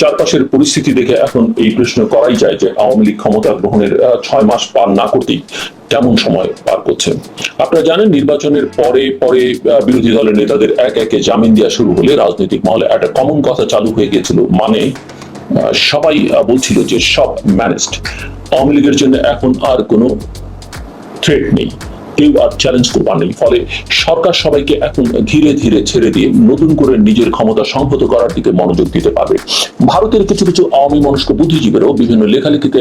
চারপাশের পরিস্থিতি দেখে এখন এই প্রশ্ন করাই যায় যে আওয়ামী লীগ ক্ষমতা গ্রহণের ছয় মাস পার না করতেই কেমন সময় পার করছে। আপনারা জানেন নির্বাচনের পরে পরে বিরোধী দলের নেতাদের এক একে জামিন দেওয়া শুরু হলে রাজনৈতিক মহলে একটা কমন কথা চালু হয়ে গিয়েছিল মানে সবাই বলছিল যে সব ম্যানেজড আওয়ামী লীগের জন্য এখন আর কোনো থ্রেট নেই। কেউ আর চ্যালেঞ্জ করবার নেই ফলে সরকার সবাইকে এখন ধীরে ধীরে ছেড়ে দিয়ে নতুন করে নিজের ক্ষমতা সংহত করার দিকে মনোযোগ দিতে পারবে। ভারতের কিছু কিছু আওয়ামী মনস্ক বুদ্ধিজীবীরাও বিভিন্ন লেখালেখিতে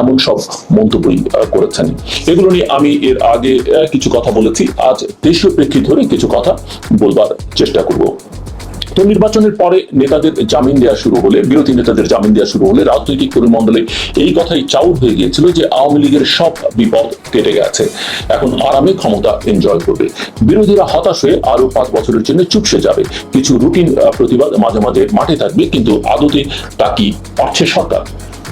এমন সব মন্তব্যই করেছেন। এগুলো নিয়ে আমি এর আগে কিছু কথা বলেছি। আজ দেশীয় প্রেক্ষিত ধরে কিছু কথা বলবার চেষ্টা করব। তো নির্বাচনের পরে নেতাদের জামিন দেওয়া শুরু হলে, বিরোধী নেতাদের জামিন দেওয়া শুরু হলে রাজনৈতিক পরিমণ্ডলে এই কথাই চাউর হয়ে গিয়েছিল যে আওয়ামী লীগের সব বিপদ কেটে গেছে। এখন আরামে ক্ষমতা এনজয় করবে। বিরোধীরা হতাশ হয়ে আরও পাঁচ বছরের জন্য চুপসে যাবে। কিছু রুটিন প্রতিবাদ মাঝে মাঝে মাঠে থাকবে, কিন্তু আদতে তা কি পারছে সরকার?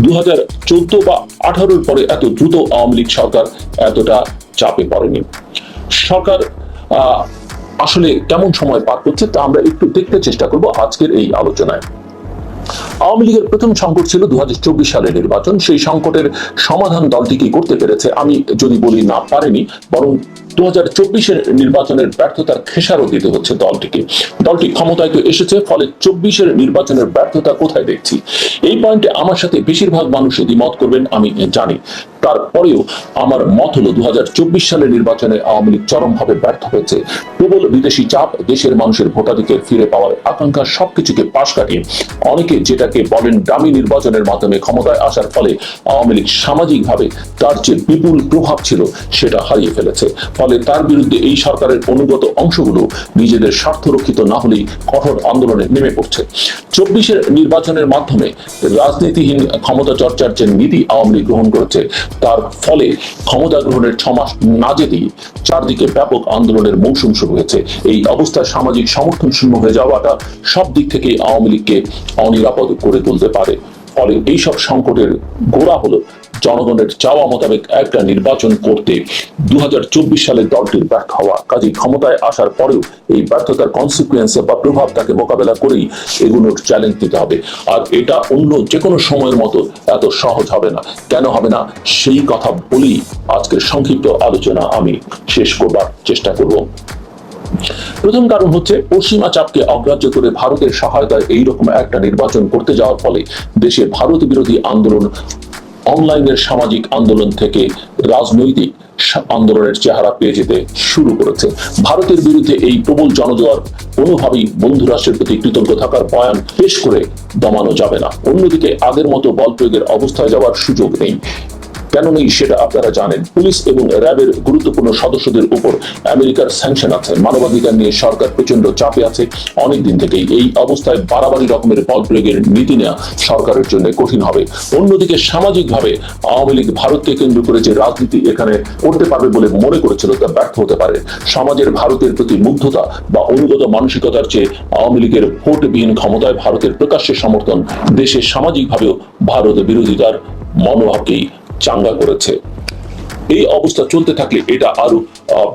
দু হাজার চোদ্দ বা আঠারোর পরে এত দ্রুত আওয়ামী লীগ সরকার এতটা চাপে পড়েনি। সরকার আসলে কেমন সময় পার করছে তা আমরা একটু দেখতে চেষ্টা করব আজকের এই আলোচনায়। আওয়ামী লীগের প্রথম সংকট ছিল দু হাজার চব্বিশ সালের নির্বাচন। সেই সংকটের সমাধান দলটি কি করতে পেরেছে আমি যদি বলি না পারেনি, বরং দু হাজার চব্বিশের নির্বাচনের ব্যর্থতার খেসারও দিতে হচ্ছে দলটিকে। দলটি ক্ষমতায় তো এসেছে, ফলে চব্বিশের নির্বাচনের ব্যর্থতা কোথায় দেখছি? এই পয়েন্টে আমার সাথে বেশিরভাগ মানুষ করবেন, আমি জানি। তারপরেও আমার মত হলো দু সালের নির্বাচনে আওয়ামী লীগ চরমভাবে ব্যর্থ হয়েছে। প্রবল বিদেশি চাপ, দেশের মানুষের ভোটাধিকার ফিরে পাওয়ার আকাঙ্ক্ষা সবকিছুকে পাশ কাটিয়ে অনেকে যেটাকে বলেন দামি নির্বাচনের মাধ্যমে ক্ষমতায় আসার ফলে আওয়ামী লীগ সামাজিকভাবে তার যে বিপুল প্রভাব ছিল, সেটা হারিয়ে ফেলেছে। ফলে তার বিরুদ্ধে এই সরকারের অনুগত অংশগুলো নিজেদের স্বার্থ রক্ষিত না হলেই কঠোর আন্দোলনে নেমে পড়ছে। চব্বিশের নির্বাচনের মাধ্যমে রাজনীতিহীন ক্ষমতা চর্চার যে নীতি আওয়ামী লীগ গ্রহণ করেছে, তার ফলে ক্ষমতা গ্রহণের ছমাস না যেতেই চারদিকে ব্যাপক আন্দোলনের মৌসুম শুরু হয়েছে। এই অবস্থায় সামাজিক সমর্থন শূন্য হয়ে যাওয়াটা সব দিক থেকে আওয়ামী লীগকে অনিরাপদ করে তুলতে পারে। ফলে এইসব সংকটের গোড়া হলো জনগণের চাওয়া মোতাবেক একটা নির্বাচন করতে। দু সালে দলটির ব্যর্থ হওয়া কাজে ক্ষমতায় আসার পরেও এই ব্যর্থতার কনসিকুয়েন্স বা প্রভাব তাকে মোকাবেলা করেই এগুলোর চ্যালেঞ্জ দিতে হবে। আর এটা অন্য যে কোনো সময়ের মতো এত সহজ হবে না। কেন হবে না? সেই কথা বলেই আজকের সংক্ষিপ্ত আলোচনা আমি শেষ করবার চেষ্টা করব। প্রথম কারণ হচ্ছে পশ্চিমা চাপকে অগ্রাহ্য করে ভারতের সহায়তায় এইরকম একটা নির্বাচন করতে যাওয়ার ফলে দেশে ভারত বিরোধী আন্দোলন, অনলাইনের সামাজিক আন্দোলন থেকে রাজনৈতিক আন্দোলনের চেহারা পেয়ে যেতে শুরু করেছে। ভারতের বিরুদ্ধে এই প্রবল জনজোয়ার কোনোভাবেই বন্ধু রাষ্ট্রের প্রতি কৃতজ্ঞ থাকার বয়ান পেশ করে দমানো যাবে না। অন্যদিকে আগের মতো বল প্রয়োগের অবস্থায় যাওয়ার সুযোগ নেই। কেন নেই সেটা আপনারা জানেন, পুলিশ এবং র্যাবের গুরুত্বপূর্ণ সদস্যদের উপর আমেরিকার স্যাংশন আছে। মানবাধিকার নিয়ে সরকার প্রচণ্ড চাপে আছে। অনেক দিন থেকেই এই অবস্থায় বাড়াবাড়ি রকমের বল প্রয়োগের নীতি নেওয়া সরকারের জন্য কঠিন হবে। অন্যদিকে সামাজিকভাবে আওয়ামী লীগ ভারতকে কেন্দ্র করে যে রাজনীতি এখানে করতে পারবে বলে মনে করেছিল, তা ব্যর্থ হতে পারে। সমাজের ভারতের প্রতি মুগ্ধতা বা অনুগত মানসিকতার চেয়ে আওয়ামী লীগের ভোটবিহীন ক্ষমতায় ভারতের প্রকাশ্যে সমর্থন দেশে সামাজিকভাবেও ভারত বিরোধিতার মনোভাবকেই চাঙ্গা করেছে। এই অবস্থা চলতে থাকলে এটা আরও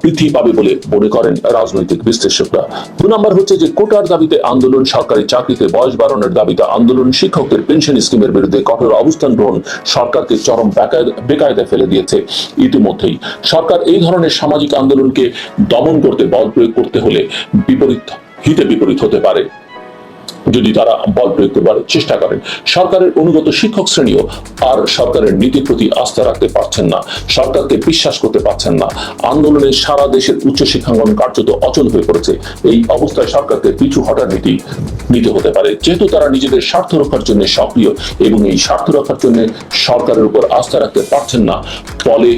বৃদ্ধি পাবে বলে মনে করেন রাজনৈতিক বিশ্লেষকরা। দু নম্বর হচ্ছে যে কোটার দাবিতে আন্দোলন, সরকারি চাকরিতে বয়স বাড়ানোর দাবিতে আন্দোলন, শিক্ষকদের পেনশন স্কিমের বিরুদ্ধে কঠোর অবস্থান গ্রহণ সরকারকে চরম বেকায়দা- বেকায়দায় ফেলে দিয়েছে ইতিমধ্যেই। সরকার এই ধরনের সামাজিক আন্দোলনকে দমন করতে, বল প্রয়োগ করতে হলে বিপরীত, হিতে বিপরীত হতে পারে। যদি তারা বল প্রয়োগ করবার চেষ্টা করেন। সরকারের অনুগত শিক্ষক শ্রেণীও আর সরকারের নীতির প্রতি আস্থা রাখতে পারছেন না, সরকারকে বিশ্বাস করতে পারছেন না। আন্দোলনে সারা দেশের উচ্চ শিক্ষাঙ্গন কার্যত অচল হয়ে পড়েছে। এই অবস্থায় সরকারকে পিছু হটার নীতি নিতে হতে পারে। যেহেতু তারা নিজেদের স্বার্থ রক্ষার জন্য সক্রিয় এবং এই স্বার্থ রক্ষার জন্য সরকারের উপর আস্থা রাখতে পারছেন না, ফলে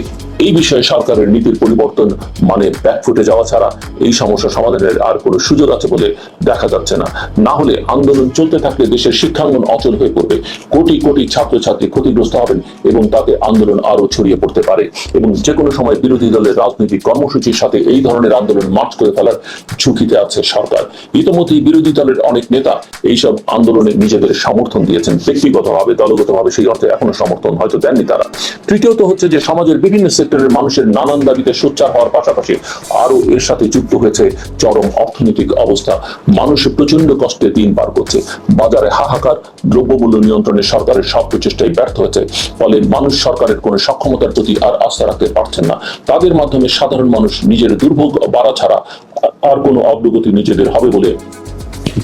এই বিষয়ে সরকারের নীতির পরিবর্তন মানে ব্যাকফুটে যাওয়া ছাড়া এই সমস্যা সমাধানের আর কোনো সুযোগ আছে বলে দেখা যাচ্ছে না। না হলে আন্দোলন চলতে থাকলে দেশের শিক্ষাঙ্গন অচল হয়ে পড়বে। কোটি কোটি ছাত্রছাত্রী ক্ষতিগ্রস্ত হবেন এবং তাতে আন্দোলন আরও ছড়িয়ে পড়তে পারে। এবং যে কোনো সময় বিরোধী দলের রাজনৈতিক কর্মসূচির সাথে এই ধরনের আন্দোলন মার্চ করে ফেলার ঝুঁকিতে আছে সরকার। ইতিমধ্যেই বিরোধী দলের অনেক নেতা এইসব আন্দোলনে নিজেদের সমর্থন দিয়েছেন। ব্যক্তিগতভাবে, দলগতভাবে সেই অর্থে এখনও সমর্থন হয়তো দেননি তারা। তৃতীয়ত হচ্ছে যে সমাজের বিভিন্ন সেক্টরের মানুষের নানান দাবিতে সোচ্চার হওয়ার পাশাপাশি আরও এর সাথে যুক্ত হয়েছে চরম অর্থনৈতিক অবস্থা। মানুষ প্রচণ্ড কষ্টে দিন পার করছে। বাজারে হাহাকার, দ্রব্যমূল্য নিয়ন্ত্রণে সরকারের সব প্রচেষ্টাই ব্যর্থ হয়েছে। ফলে মানুষ সরকারের কোনো সক্ষমতার প্রতি আর আস্থা রাখতে পারছেন না। তাদের মাধ্যমে সাধারণ মানুষ নিজের দুর্ভোগ বাড়া ছাড়া আর কোনো অগ্রগতি নিজেদের হবে বলে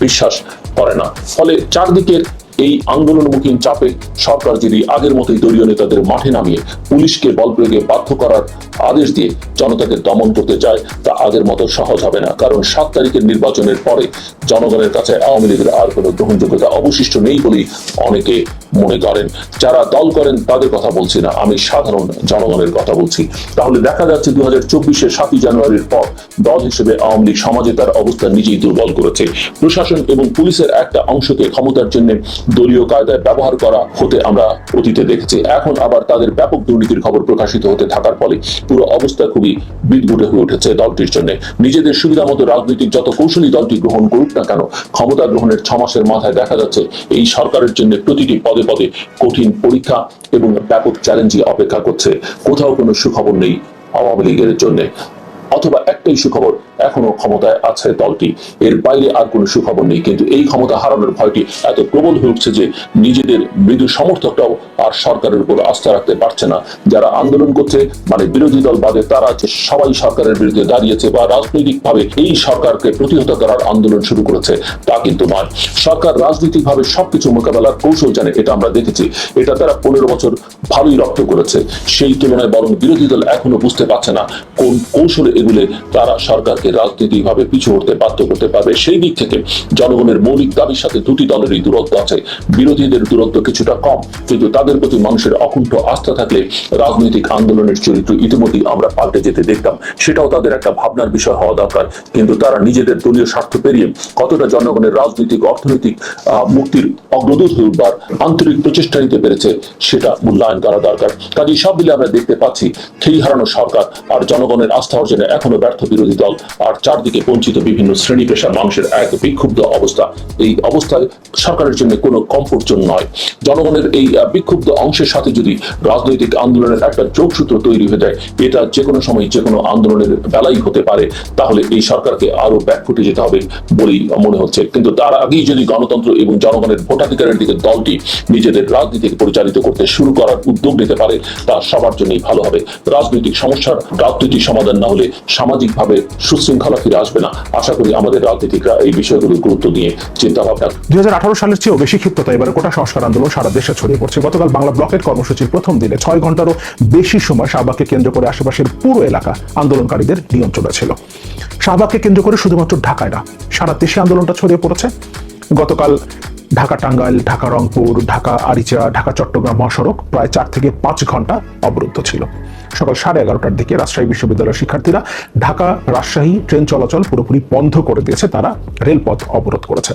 বিশ্বাস করে না। ফলে চারদিকের এই আন্দোলনমুখী চাপে সরকার যদি আগের মতোই দলীয় নেতাদের মাঠে নামিয়ে পুলিশকে বল প্রয়োগে বাধ্য করার আদেশ দিয়ে জনতাকে দমন করতে চায়, তা আগের মতো সহজ হবে না। কারণ সাত তারিখের নির্বাচনের পরে জনগণের কাছে আওয়ামী লীগের আর কোনো গ্রহণযোগ্যতা অবশিষ্ট নেই বলেই অনেকে মনে করেন। যারা দল করেন তাদের কথা বলছি না, আমি সাধারণ জনগণের কথা বলছি। তাহলে দেখা যাচ্ছে দু হাজার চব্বিশের সাতই জানুয়ারির পর দল হিসেবে আওয়ামী লীগ সমাজে তার অবস্থান নিজেই দুর্বল করেছে। প্রশাসন এবং পুলিশের একটা অংশকে ক্ষমতার জন্য দলীয় কায়দায় ব্যবহার করা হতে আমরা অতীতে দেখেছি। এখন আবার তাদের ব্যাপক দুর্নীতির খবর প্রকাশিত হতে থাকার ফলে পুরো অবস্থা খুবই বিদঘুটে হয়ে উঠেছে দলটির জন্য। নিজেদের সুবিধা মতো রাজনৈতিক যত কৌশলী দলটি গ্রহণ করুক না কেন, ক্ষমতা গ্রহণের ছ মাসের মাথায় দেখা যাচ্ছে এই সরকারের জন্য প্রতিটি পদে পদে কঠিন পরীক্ষা এবং ব্যাপক চ্যালেঞ্জই অপেক্ষা করছে। কোথাও কোনো সুখবর নেই আওয়ামী লীগের জন্য। অথবা একটাই সুখবর, এখনও ক্ষমতায় আছে দলটি। এর বাইরে আর কোনো সুখবর নেই, কিন্তু এই ক্ষমতা হারানোর ভয়টি এত প্রবল হয়ে উঠছে যে নিজেদের মৃদু সমর্থকরাও আর সরকারের উপর আস্থা রাখতে পারছে না। যারা আন্দোলন করছে মানে বিরোধী দল বাদে, তারা যে সবাই সরকারের বিরুদ্ধে দাঁড়িয়েছে বা রাজনৈতিকভাবে এই সরকারকে প্রতিহত করার আন্দোলন শুরু করেছে, তা কিন্তু নয়। সরকার রাজনৈতিকভাবে সবকিছু মোকাবেলার কৌশল জানে, এটা আমরা দেখেছি। এটা তারা পনেরো বছর ভালোই রপ্ত করেছে। সেই তুলনায় বরং বিরোধী দল এখনও বুঝতে পারছে না কোন কৌশলে এগুলে তারা সরকারকে রাজনৈতিকভাবে পিছু উঠতে বাধ্য করতে পারবে। সেই দিক থেকে জনগণের মৌলিক দাবির সাথে দুটি দলেরই দূরত্ব আছে। বিরোধীদের দূরত্ব কিছুটা কম, কিন্তু তাদের প্রতি মানুষের অকুণ্ঠ আস্থা থাকলে রাজনৈতিক আন্দোলনের চরিত্র ইতিমধ্যেই আমরা পাল্টে যেতে দেখতাম। সেটাও তাদের একটা ভাবনার বিষয় হওয়া দরকার, কিন্তু তারা নিজেদের দলীয় স্বার্থ পেরিয়ে কতটা জনগণের রাজনৈতিক, অর্থনৈতিক মুক্তির অগ্রদূত হয়ে উঠবার আন্তরিক প্রচেষ্টা নিতে পেরেছে, সেটা মূল্যায়ন করা দরকার। কাজেই সব মিলে আমরা দেখতে পাচ্ছি খেই হারানো সরকার আর জনগণের আস্থা অর্জনে এখনও ব্যর্থ বিরোধী দল, আর চারদিকে বঞ্চিত বিভিন্ন শ্রেণি পেশার মানুষের এক বিক্ষুব্ধ অবস্থা। এই অবস্থায় সরকারের জন্য কোনো কমফোর্ট জোন নয়। জনগণের এই বিক্ষুব্ধ অংশের সাথে যদি রাজনৈতিক আন্দোলনের একটা যোগসূত্র তৈরি হয়ে যায়, এটা যে কোনো সময় যে কোনো আন্দোলনের বেলাই হতে পারে। তাহলে এই সরকারকে আরও ব্যাকফুটে যেতে হবে বলেই মনে হচ্ছে। কিন্তু তার আগেই যদি গণতন্ত্র এবং জনগণের ভোটাধিকারের দিকে দলটি নিজেদের রাজনীতিকে পরিচালিত করতে শুরু করার উদ্যোগ নিতে পারে, তা সবার জন্যই ভালো হবে। রাজনৈতিক সমস্যার রাজনৈতিক সমাধান না হলে সামাজিকভাবে সুশৃঙ্খলা ফিরে আসবে না। আশা করি আমাদের রাজনীতিকরা এই বিষয়গুলো গুরুত্ব দিয়ে চিন্তা ভাবনা দুই সালের চেয়েও বেশি ক্ষিপ্ততা। এবার কোটা সংস্কার আন্দোলন সারা দেশে ছড়িয়ে পড়ছে। গতকাল বাংলা ব্লকের কর্মসূচির প্রথম দিনে ছয় ঘন্টারও বেশি সময় শাহবাগকে কেন্দ্র করে আশেপাশের পুরো এলাকা আন্দোলনকারীদের নিয়ন্ত্রণে ছিল। শাহবাগকে কেন্দ্র করে শুধুমাত্র ঢাকায় না, সারা দেশে আন্দোলনটা ছড়িয়ে পড়েছে। গতকাল ঢাকা টাঙ্গাইল, ঢাকা রংপুর, ঢাকা আরিচা, ঢাকা চট্টগ্রাম মহাসড়ক প্রায় চার থেকে পাঁচ ঘণ্টা অবরুদ্ধ ছিল। সকাল সাড়ে এগারোটার দিকে রাজশাহী বিশ্ববিদ্যালয়ের শিক্ষার্থীরা ঢাকা রাজশাহী ট্রেন চলাচল পুরোপুরি বন্ধ করে দিয়েছে, তারা রেলপথ অবরোধ করেছে।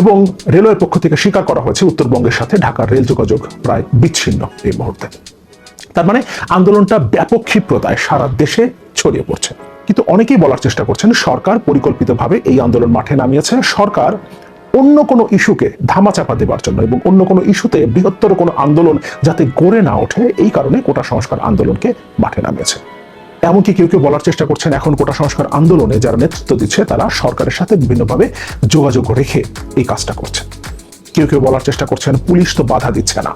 এবং রেলওয়ের পক্ষ থেকে স্বীকার করা হয়েছে উত্তরবঙ্গের সাথে ঢাকার রেল যোগাযোগ প্রায় বিচ্ছিন্ন এই মুহূর্তে। তার মানে আন্দোলনটা ব্যাপক ক্ষিপ্রতায় সারা দেশে ছড়িয়ে পড়ছে। কিন্তু অনেকেই বলার চেষ্টা করছেন, সরকার পরিকল্পিতভাবে এই আন্দোলন মাঠে নামিয়েছে। সরকার অন্য কোনো ইস্যুকে ধামাচাপা দেবার জন্য এবং অন্য কোনো ইস্যুতে বৃহত্তর কোনো আন্দোলন যাতে গড়ে না ওঠে, এই কারণে কোটা সংস্কার আন্দোলনকে মাঠে নামিয়েছে। এমনকি কেউ কেউ বলার চেষ্টা করছেন, এখন কোটা সংস্কার আন্দোলনে যারা নেতৃত্ব দিচ্ছে, তারা সরকারের সাথে বিভিন্নভাবে যোগাযোগ রেখে এই কাজটা করছে কেউ কেউ বলার চেষ্টা করছেন, পুলিশ তো বাধা দিচ্ছে না।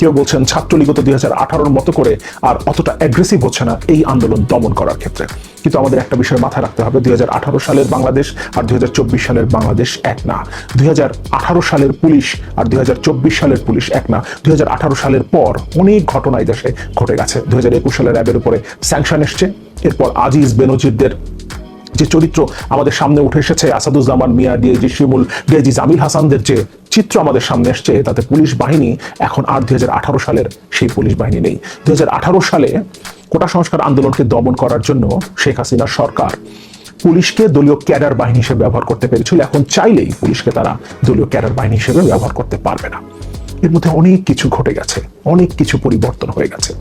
কেউ বলছেন ছাত্রলীগ তো দুই হাজার আঠারোর মতো করে আর অতটা অ্যাগ্রেসিভ হচ্ছে না এই আন্দোলন দমন করার ক্ষেত্রে। কিন্তু আমাদের একটা বিষয় মাথায় রাখতে হবে, দুই হাজার আঠারো সালের বাংলাদেশ আর দুই হাজার চব্বিশ সালের বাংলাদেশ এক না। দুই হাজার আঠারো সালের পুলিশ আর দুই হাজার চব্বিশ সালের পুলিশ এক না। দুই হাজার আঠারো সালের পর অনেক ঘটনা এই দেশে ঘটে গেছে। দুই হাজার একুশ সালের র্যাবের উপরে স্যাংশন এসছে। এরপর আজিজ বেনজিরদের যে চরিত্র আমাদের সামনে উঠে এসেছে, আসাদুজ্জামান মিয়া ডিএজি শিমুল ডিএজি জামিল হাসানদের যে চিত্র আমাদের সামনে এসছে তাতে পুলিশ বাহিনী এখন আর দুই হাজার আঠারো সালের সেই পুলিশ বাহিনী নেই। দুই সালে কোটা সংস্কার আন্দোলনকে দমন করার জন্য শেখ হাসিনার সরকার পুলিশকে দলীয় ক্যাডার বাহিনী হিসেবে ব্যবহার করতে পেরেছিল। এখন চাইলেই পুলিশকে তারা দলীয় ক্যাডার বাহিনী হিসেবে ব্যবহার করতে পারবে না। এর মধ্যে অনেক কিছু ঘটে গেছে, অনেক কিছু পরিবর্তন হয়ে গেছে।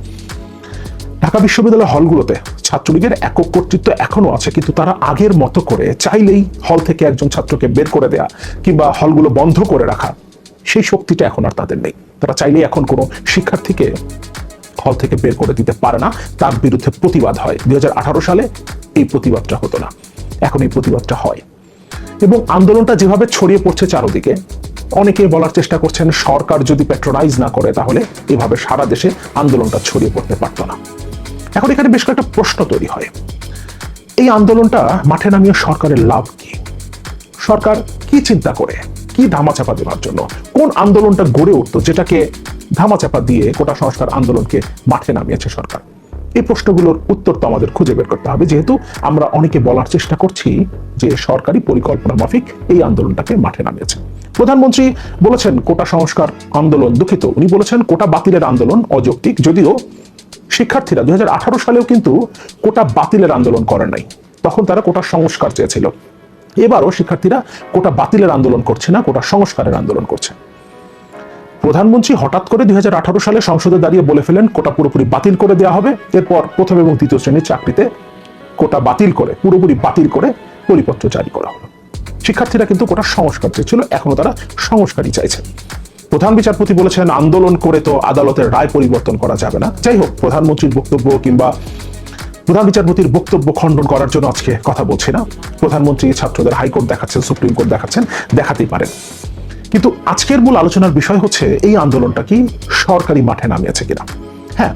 ঢাকা বিশ্ববিদ্যালয় হলগুলোতে ছাত্রলীগের একক কর্তৃত্ব এখনও আছে, কিন্তু তারা আগের মতো করে চাইলেই হল থেকে একজন ছাত্রকে বের করে দেয়া কিংবা হলগুলো বন্ধ করে রাখা, সেই শক্তিটা এখন আর তাদের নেই। তারা চাইলেই এখন কোনো শিক্ষার্থীকে হল থেকে বের করে দিতে পারে না। তার বিরুদ্ধে প্রতিবাদ হয়। দুই হাজার আঠারো সালে এই প্রতিবাদটা হতো না। এখন এই প্রতিবাদটা হয়। এবং আন্দোলনটা যেভাবে ছড়িয়ে পড়ছে চারদিকে, অনেকে বলার চেষ্টা করছেন, সরকার যদি প্যাট্রোনাইজ না করে, তাহলে এভাবে সারা দেশে আন্দোলনটা ছড়িয়ে পড়তে পারতো না। এখন এখানে বেশ কয়েকটা প্রশ্ন তৈরি হয়। এই আন্দোলনটা মাঠে নামিয়ে সরকারের লাভ কি? সরকার কি চিন্তা করে? কি ধামাচাপা দেওয়ার জন্য? কোন আন্দোলনটা গড়ে উঠতো যেটাকে ধামাচাপা দিয়ে কোটা সংস্কার আন্দোলনকে মাঠে নামিয়েছে সরকার? এই প্রশ্নগুলোর উত্তর তো আমাদের খুঁজে বের করতে হবে। যেহেতু আমরা অনেকে বলার চেষ্টা করছি যে সরকারি পরিকল্পনা মাফিক এই আন্দোলনটাকে মাঠে নামিয়েছে। প্রধানমন্ত্রী বলেছেন, কোটা সংস্কার আন্দোলন দুঃখিত। উনি বলেছেন, কোটা বাতিলের আন্দোলন অযৌক্তিক, যদিও শিক্ষার্থীরা দুই সালেও কিন্তু কোটা বাতিলের আন্দোলন করেন নাই। তখন তারা কোটা সংস্কার চেয়েছিল। এবারও শিক্ষার্থীরা কোটা বাতিলের আন্দোলন করছে না, কোটা সংস্কারের আন্দোলন করছে। প্রধানমন্ত্রী হঠাৎ করে দুই হাজার আঠারো সালে সংসদে দাঁড়িয়ে বলে ফেলেন, কোটা পুরোপুরি বাতিল করে দেওয়া হবে। এরপর প্রথম এবং দ্বিতীয় শ্রেণির চাকরিতে কোটা বাতিল করে, পুরোপুরি বাতিল করে পরিপত্র জারি করা হলো। শিক্ষার্থীরা কিন্তু কোটা সংস্কার চেয়েছিল, এখনও তারা সংস্কারই চাইছে প্রধান বিচারপতি বলেছেন, আন্দোলন করে তো আদালতের রায় পরিবর্তন করা যাবে না। যাই হোক, প্রধানমন্ত্রীর বক্তব্য কিংবা প্রধান বিচারপতির বক্তব্য খণ্ডন করার জন্য আজকে কথা বলছি না। প্রধানমন্ত্রী ছাত্রদের হাইকোর্ট দেখাচ্ছেন, সুপ্রিম কোর্ট দেখাচ্ছেন, দেখাতেই পারেন। কিন্তু আজকের মূল আলোচনার বিষয় হচ্ছে, এই আন্দোলনটা কি সরকারি মাঠে নামিয়েছে কিনা? হ্যাঁ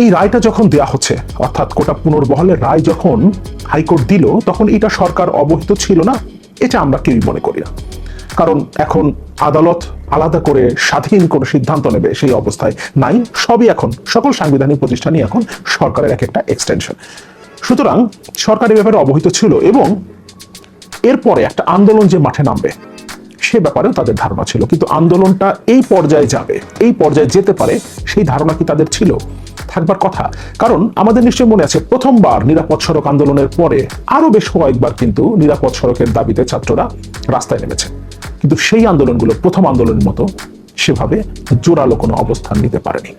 এই রায়টা যখন দেয়া হচ্ছে, অর্থাৎ কোটা পুনর্বহলের রায় যখন হাইকোর্ট দিল, তখন এটা সরকার অবহিত ছিল না। এটা আমরা কেউই মনে করি না। কারণ এখন আদালত আলাদা করে স্বাধীন কোনো সিদ্ধান্ত নেবে সেই অবস্থায় নাই। সবই এখন, সকল সাংবিধানিক প্রতিষ্ঠানই এখন সরকারের এক একটা এক্সটেনশন সুতরাং সরকার এ ব্যাপারে অবহিত ছিল এবং এরপরে একটা আন্দোলন যে মাঠে নামবে, সে ব্যাপারেও তাদের ধারণা ছিল। কিন্তু আন্দোলনটা এই পর্যায়ে যাবে, এই পর্যায়ে যেতে পারে, সেই ধারণা কি তাদের ছিল? থাকবার কথা। কারণ আমাদের নিশ্চয় মনে আছে, প্রথমবার নিরাপদ সড়ক আন্দোলনের পরে আরও বেশ কয়েকবার কিন্তু নিরাপদ সড়কের দাবিতে ছাত্ররা রাস্তায় নেমেছে। কিন্তু সেই আন্দোলনগুলো প্রথম আন্দোলনের মতো সেভাবে জোরালো কোনো অবস্থান নিতে পারেনি।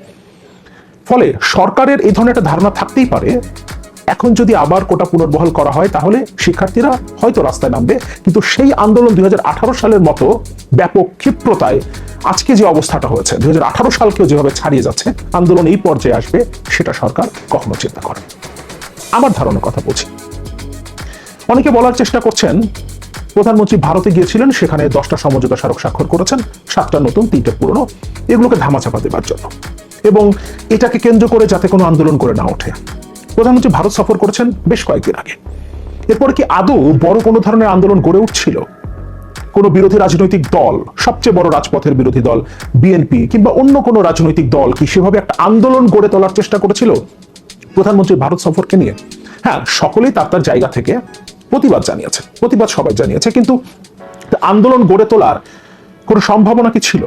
ফলে সরকারের এই ধরনের একটা ধারণা থাকতেই পারে, এখন যদি আবার কোটা পুনর্বহাল করা হয় তাহলে শিক্ষার্থীরা হয়তো রাস্তায় নামবে, কিন্তু সেই আন্দোলন দুই হাজার আঠারো সালের মতো ব্যাপক ক্ষিপ্রতায় আজকে যে অবস্থাটা হয়েছে, দুই সালকেও যেভাবে ছাড়িয়ে যাচ্ছে, আন্দোলন এই পর্যায়ে আসবে সেটা সরকার কখনো চিন্তা করে আমার ধারণার কথা বলছি। অনেকে বলার চেষ্টা করছেন প্রধানমন্ত্রী ভারতে গিয়েছিলেন, সেখানে দশটা সমঝোতা স্মারক স্বাক্ষর করেছেন, সাতটা নতুন, তিনটে পুরনো। এগুলোকে ধামাচাপা দেবার জন্য। এবং এটাকে কেন্দ্র করে যাতে কোনো আন্দোলন করে না ওঠে। প্রধানমন্ত্রী ভারত সফর করেছেন বেশ কয়েকদিন আগে। এরপর কি আদৌ বড় কোনো ধরনের আন্দোলন গড়ে উঠছিল? কোনো বিরোধী রাজনৈতিক দল, সবচেয়ে বড় রাজপথের বিরোধী দল বিএনপি কিংবা অন্য কোনো রাজনৈতিক দল কি সেভাবে একটা আন্দোলন গড়ে তোলার চেষ্টা করেছিল? প্রধানমন্ত্রী ভারত সফরকে নিয়ে। হ্যাঁ সকলেই তার তার জায়গা থেকে প্রতিবাদ জানিয়েছে, প্রতিবাদ সবাই জানিয়েছে, কিন্তু আন্দোলন গড়ে তোলার কোনো সম্ভাবনা কি ছিল?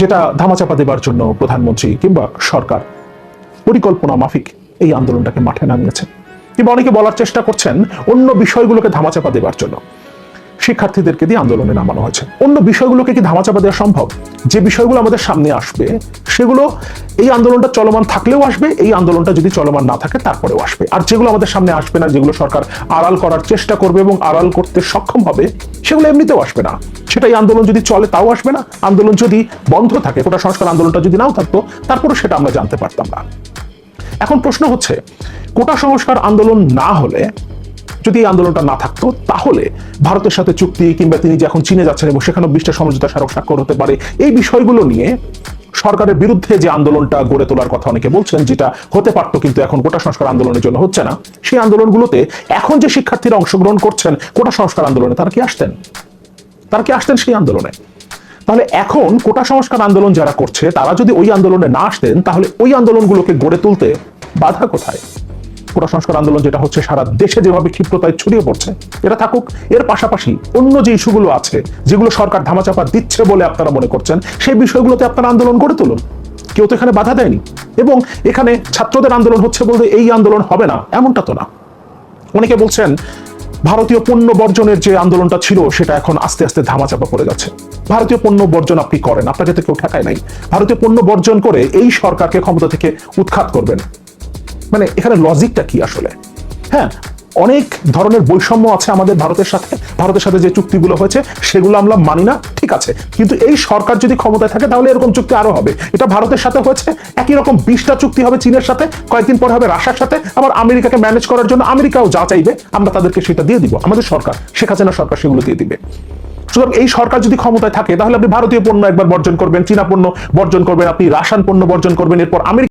যেটা ধামাচাপা দেবার জন্য প্রধানমন্ত্রী কিংবা সরকার পরিকল্পনা মাফিক এই আন্দোলনটাকে মাঠে নামিয়েছে। কিংবা অনেকে বলার চেষ্টা করছেন অন্য বিষয়গুলোকে ধামাচাপা দেবার জন্য। শিক্ষার্থীদেরকে দিয়ে আন্দোলনে নামানো হয়েছে। অন্য বিষয়গুলোকে কি ধামাচাপা দেওয়া সম্ভব? যে বিষয়গুলো আমাদের সামনে আসবে, সেগুলো এই আন্দোলনটা চলমান থাকলেও আসবে, এই আন্দোলনটা যদি চলমান না থাকে, তারপরেও আসবে। আর যেগুলো আমাদের সামনে আসবে না, যেগুলো সরকার আড়াল করার চেষ্টা করবে এবং আড়াল করতে সক্ষম হবে, সেগুলো এমনিতেও আসবে না। সেটা এই আন্দোলন যদি চলে, তাও আসবে না। আন্দোলন যদি বন্ধ থাকে, কোটা সংস্কার আন্দোলনটা যদি নাও থাকতো তারপরে সেটা আমরা জানতে পারতাম না। এখন প্রশ্ন হচ্ছে, কোটা সংস্কার আন্দোলন না হলে যদি এই আন্দোলনটা না থাকতো, তাহলে ভারতের সাথে চুক্তি কিংবা তিনি যখন চীনে যাচ্ছেন এবং সেখানে বিশটা সমঝোতা স্মারক স্বাক্ষর হতে পারে, এই বিষয়গুলো নিয়ে সরকারের বিরুদ্ধে যে আন্দোলনটা গড়ে তোলার কথা অনেকে বলছেন, যেটা হতে পারতো কিন্তু এখন কোটা সংস্কার আন্দোলনের জন্য হচ্ছে না, সেই আন্দোলনগুলোতে এখন যে শিক্ষার্থীরা অংশগ্রহণ করছেন কোটা সংস্কার আন্দোলনে, তারা কি আসতেন? তারা কি আসতেন সেই আন্দোলনে? তাহলে এখন কোটা সংস্কার আন্দোলন যারা করছে, তারা যদি ওই আন্দোলনে না আসতেন, তাহলে ওই আন্দোলনগুলোকে গড়ে তুলতে বাধা কোথায়? কোটা সংস্কার আন্দোলন যেটা হচ্ছে, সারা দেশে যেভাবে ক্ষিপ্রতায় ছড়িয়ে পড়ছে, এটা থাকুক। এর পাশাপাশি অন্য যে ইস্যুগুলো আছে, যেগুলো সরকার ধামাচাপা দিচ্ছে বলে আপনারা মনে করছেন, সেই বিষয়গুলোতে আপনারা আন্দোলন গড়ে তুলুন। কেউ তো এখানে বাধা দেয়নি। এবং এখানে ছাত্রদের আন্দোলন হচ্ছে বলতে এই আন্দোলন হবে না, এমনটা তো না। অনেকে বলছেন, ভারতীয় পণ্য বর্জনের যে আন্দোলনটা ছিল, সেটা এখন আস্তে আস্তে ধামাচাপা পড়ে যাচ্ছে। ভারতীয় পণ্য বর্জন আপনি করেন আপনাকে তো কেউ ঠেকায় নাই। ভারতীয় পণ্য বর্জন করে এই সরকারকে ক্ষমতা থেকে উৎখাত করবেন। মানে এখানে লজিকটা কি আসলে? হ্যাঁ অনেক ধরনের বৈষম্য আছে আমাদের ভারতের সাথে। ভারতের সাথে যে চুক্তিগুলো হয়েছে, সেগুলো আমরা মানি না, ঠিক আছে। কিন্তু এই সরকার যদি ক্ষমতায় থাকে, তাহলে এরকম চুক্তি আরও হবে। এটা ভারতের সাথে হয়েছে, একই রকম বিশটা চুক্তি হবে চীনের সাথে, কয়েকদিন পরে হবে রাশিয়ার সাথে। আবার আমেরিকাকে ম্যানেজ করার জন্য আমেরিকাও যা চাইবে, আমরা তাদেরকে সেটা দিয়ে দিব, আমাদের সরকার, শেখ হাসিনা সরকার সেগুলো দিয়ে দিবে। সুতরাং এই সরকার যদি ক্ষমতায় থাকে, তাহলে আপনি ভারতীয় পণ্য একবার বর্জন করবেন, চীনা পণ্য বর্জন করবেন, আপনি রাসায়ন পণ্য বর্জন করবেন, এরপর আমেরিকা